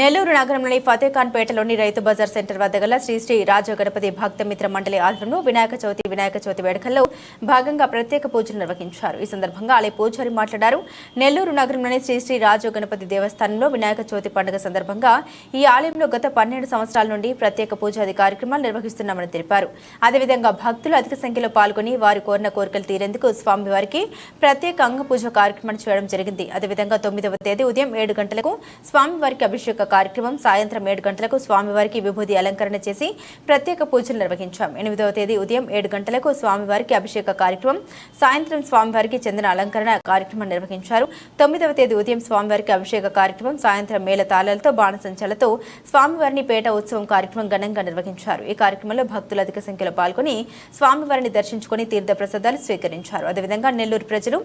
నెల్లూరు నగరంలోని ఫతేఖాన్ పేటలోని రైతు బజార్ సెంటర్ వద్ద గల శ్రీ శ్రీ రాజగణపతి భక్తమిత్ర మండలి ఆధ్వర్యంలో వినాయక చవితి వినాయక చవితి వేడుకల్లో భాగంగా ప్రత్యేక పూజలు నిర్వహించారు. ఈ సందర్భంగా ఆలయ పూజారి మాట్లాడారు. నెల్లూరు నగరంలోని శ్రీ శ్రీ రాజగణపతి దేవస్థానంలో వినాయక చవితి పండుగ సందర్భంగా ఈ ఆలయంలో గత పన్నెండు సంవత్సరాల నుండి ప్రత్యేక పూజాది కార్యక్రమాలు నిర్వహిస్తున్నామని తెలిపారు. అదేవిధంగా భక్తులు అధిక సంఖ్యలో పాల్గొని వారి కోరిన కోరికలు తీరేందుకు స్వామివారికి ప్రత్యేక అంగ పూజ కార్యక్రమాన్ని చేయడం జరిగింది. అదేవిధంగా తొమ్మిదవ తేదీ ఉదయం ఏడు గంటలకు స్వామివారికి అభిషేక కార్యక్రమం సాయంత్రం ఏడు గంటలకు స్వామివారికి విభూది అలంకరణ చేసి ప్రత్యేక పూజలు నిర్వహించాం. ఎనిమిదవ తేదీ ఉదయం ఏడు గంటలకు స్వామివారికి అభిషేక కార్యక్రమం సాయంత్రం స్వామివారికి చందన అలంకరణ కార్యక్రమం నిర్వహించారు. తొమ్మిదవ తేదీ ఉదయం స్వామివారికి అభిషేక కార్యక్రమం సాయంత్రం మేళ తాళాలతో బాణసంచాలతో స్వామివారిని పేట ఉత్సవం కార్యక్రమం ఘనంగా నిర్వహించారు. ఈ కార్యక్రమంలో భక్తులు అధిక సంఖ్యలో పాల్గొని స్వామివారిని దర్శించుకుని తీర్థ ప్రసాదాలు స్వీకరించారు. అదేవిధంగా నెల్లూరు ప్రజలు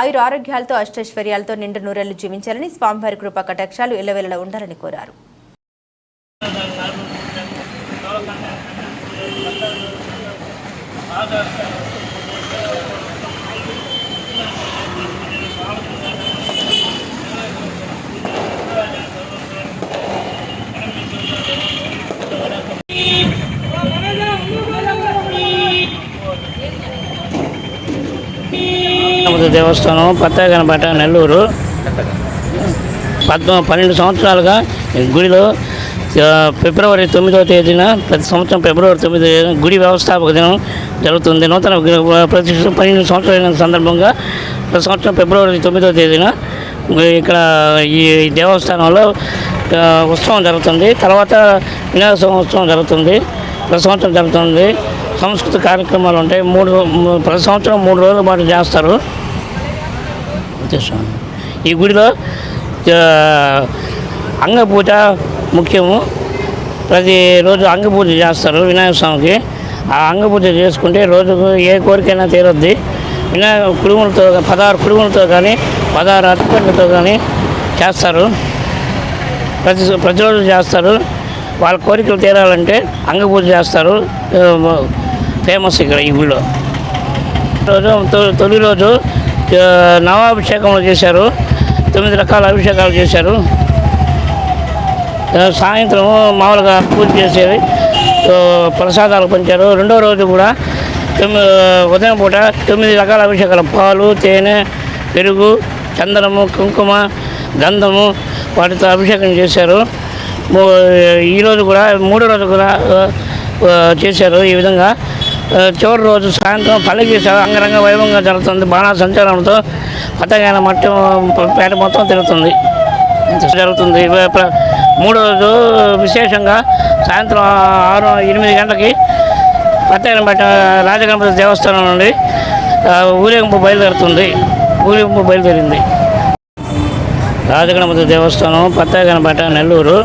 ఆయుర ఆరోగ్యాలతో అష్టైశ్వర్యాలతో నిండు నూరెళ్ళు జీవించాలని స్వామివారి కృపా కటాక్షాలు ఇళ్ళవేళలా ఉండాలని కోరారు. దేవస్థానం పత్తాగనపేట నెల్లూరు. పద్మ పన్నెండు సంవత్సరాలుగా ఈ గుడిలో ఫిబ్రవరి తొమ్మిదవ తేదీన ప్రతి సంవత్సరం ఫిబ్రవరి తొమ్మిది గుడి వ్యవస్థాపక దినం జరుగుతుంది. నూతన ప్రతి పన్నెండు సంవత్సరాల సందర్భంగా ప్రతి సంవత్సరం ఫిబ్రవరి తొమ్మిదవ తేదీన ఇక్కడ ఈ దేవస్థానంలో ఉత్సవం జరుగుతుంది. తర్వాత వినాయక ఉత్సవం జరుగుతుంది. ప్రతి సంవత్సరం జరుగుతుంది. సంస్కృత కార్యక్రమాలు ఉంటాయి. మూడు ప్రతి సంవత్సరం మూడు రోజుల పాటు చేస్తారు. ఈ గుడిలో అంగపూజ ముఖ్యము. ప్రతిరోజు అంగపూజ చేస్తారు వినాయక స్వామికి. ఆ అంగపూజ చేసుకుంటే రోజుకు ఏ కోరికైనా తీరొద్ది. వినాయక కుడుములతో పదహారు కుడుములతో కానీ పదహారు అరటిపండ్లతో కానీ చేస్తారు. ప్రతి ప్రతిరోజు చేస్తారు. వాళ్ళ కోరికలు తీరాలంటే అంగపూజ చేస్తారు. ఫేమస్ ఇక్కడ ఈ గుడిలో రోజు తొలి రోజు నవాభిషేకంలో చేశారు. తొమ్మిది రకాల అభిషేకాలు చేశారు. సాయంత్రం మామూలుగా పూజ చేసేవి. ప్రసాదాలు పంచారు. రెండో రోజు కూడా తొమ్మిది ఉదయం పూట తొమ్మిది రకాల అభిషేకాలు. పాలు తేనె పెరుగు చందనము కుంకుమ గంధము వాటితో అభిషేకం చేశారు. ఈరోజు కూడా మూడో రోజు కూడా చేశారు ఈ విధంగా. చివరి రోజు సాయంత్రం పల్లకి అంగరంగ వైభవంగా జరుగుతుంది. బాణా సంచారంతో పతంగాన మట్టం పేట మొత్తం తిరుగుతుంది. జరుగుతుంది. మూడో రోజు విశేషంగా సాయంత్రం ఆరు ఎనిమిది గంటలకి పట్టణపేట రాజగణపతి దేవస్థానం నుండి ఊరేగింపు బయలుదేరుతుంది. ఊరేగింపు బయలుదేరింది. రాజగణపతి దేవస్థానం పత్తాగనపేట నెల్లూరు.